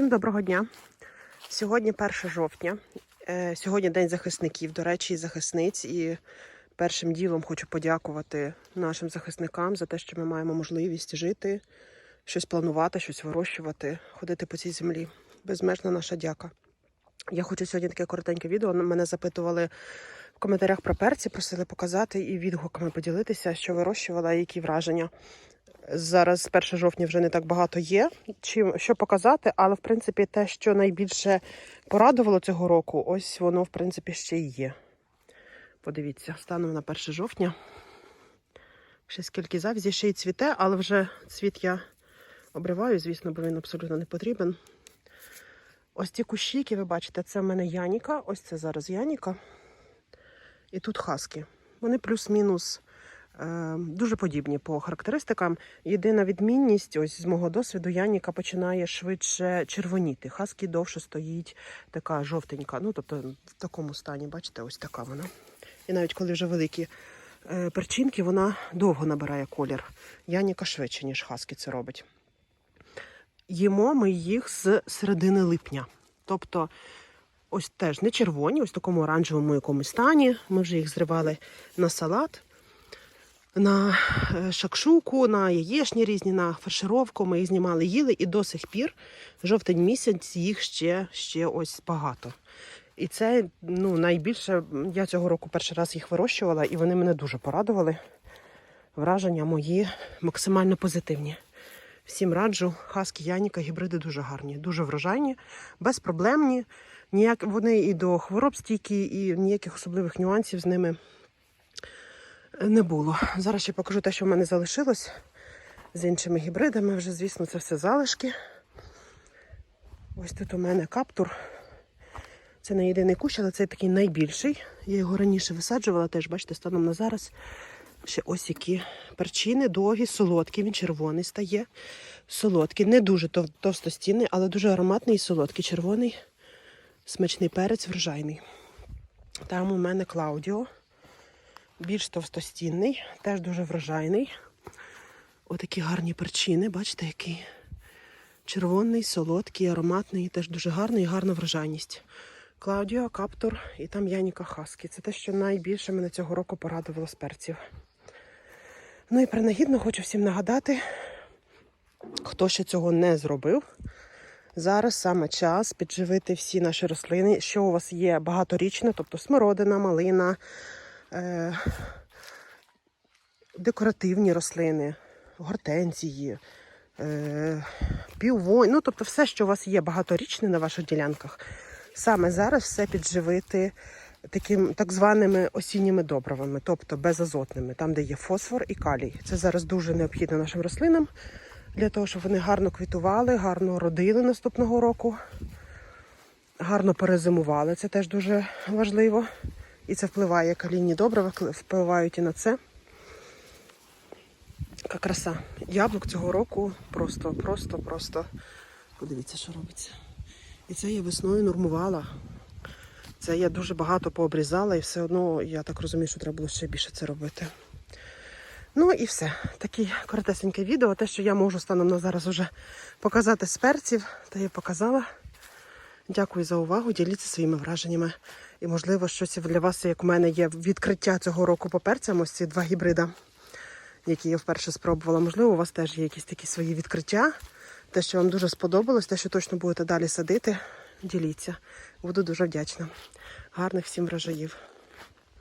Всім доброго дня. Сьогодні 1 жовтня. Е, Сьогодні День захисників, до речі, і захисниць. І першим ділом хочу подякувати нашим захисникам за те, що ми маємо можливість жити, щось планувати, щось вирощувати, ходити по цій землі. Безмежна наша дяка. Я хочу сьогодні таке коротеньке відео. Мене запитували в коментарях про перці, просили показати і відгуками поділитися, що вирощувала, і які враження. Зараз 1 жовтня вже не так багато є, чим що показати, але в принципі те, що найбільше порадувало цього року, ось воно в принципі ще й є. Подивіться, станом на 1 жовтня. Ще скільки завзі, ще й цвіте, але вже цвіт я обриваю, звісно, бо він абсолютно не потрібен. Ось ці кущі, які ви бачите, це в мене Яніка. Ось це зараз Яніка. І тут хаски. Вони плюс-мінус дуже подібні по характеристикам. Єдина відмінність, ось з мого досвіду, Яніка починає швидше червоніти. Хаски довше стоїть така жовтенька. Ну, тобто в такому стані, бачите, ось така вона. І навіть коли вже великі е, перчинки, вона довго набирає колір. Яніка швидше, ніж хаски це робить. Їмо ми їх з середини липня. Тобто, ось теж не червоні, ось такому оранжевому якомусь стані. Ми вже їх зривали на салат, на е, шакшуку, на яєчні різні, на фаршировку. Ми їх знімали, їли, і до сих пір, жовтень місяць, їх ще, ще ось багато. І це ну, найбільше, я цього року перший раз їх вирощувала, і вони мене дуже порадували. Враження мої максимально позитивні. Всім раджу, хаски Яніка, гібриди дуже гарні, дуже врожайні, безпроблемні. Ніяк, вони і до хвороб стійкі, і ніяких особливих нюансів з ними не було. Зараз ще покажу те, що в мене залишилось з іншими гібридами. Вже, звісно, це все залишки. Ось тут у мене каптур. Це не єдиний кущ, але це такий найбільший. Я його раніше висаджувала, теж, бачите, станом на зараз. Ще ось які перчини довгі, солодкі, він червоний стає. Солодкий, не дуже тов- товстостінний, але дуже ароматний і солодкий. Червоний, смачний перець, врожайний. Там у мене Клаудіо, більш товстостінний, теж дуже врожайний. Отакі гарні перчини, бачите, який червоний, солодкий, ароматний, теж дуже гарний і гарна врожайність. Клаудіо, Каптур і там Яніка Хаскі. Це те, що найбільше мене цього року порадувало з перців. Ну і принагідно хочу всім нагадати, хто ще цього не зробив. Зараз саме час підживити всі наші рослини, що у вас є багаторічне, тобто смородина, малина, е- декоративні рослини, гортензії, е- піввонь, ну тобто все, що у вас є багаторічне на ваших ділянках. Саме зараз все підживити таким так званими осінніми добривами, тобто безазотними, там, де є фосфор і калій. Це зараз дуже необхідно нашим рослинам для того, щоб вони гарно квітували, гарно родили наступного року, гарно перезимували. Це теж дуже важливо. І це впливає, калійні добрива впливають і на це. Яка краса. Яблук цього року просто, просто, просто. Подивіться, що робиться. І це я весною нормувала. Це я дуже багато пообрізала, і все одно я так розумію, що треба було ще більше це робити. Ну і все. Таке коротесеньке відео. Те, що я можу станом на зараз уже показати з перців, то я показала. Дякую за увагу. Діліться своїми враженнями. І, можливо, щось для вас, як у мене, є відкриття цього року по перцям, ось ці два гібрида, які я вперше спробувала. Можливо, у вас теж є якісь такі свої відкриття. Те, що вам дуже сподобалось, те, що точно будете далі садити, діліться. Буду дуже вдячна. Гарних всім врожаїв.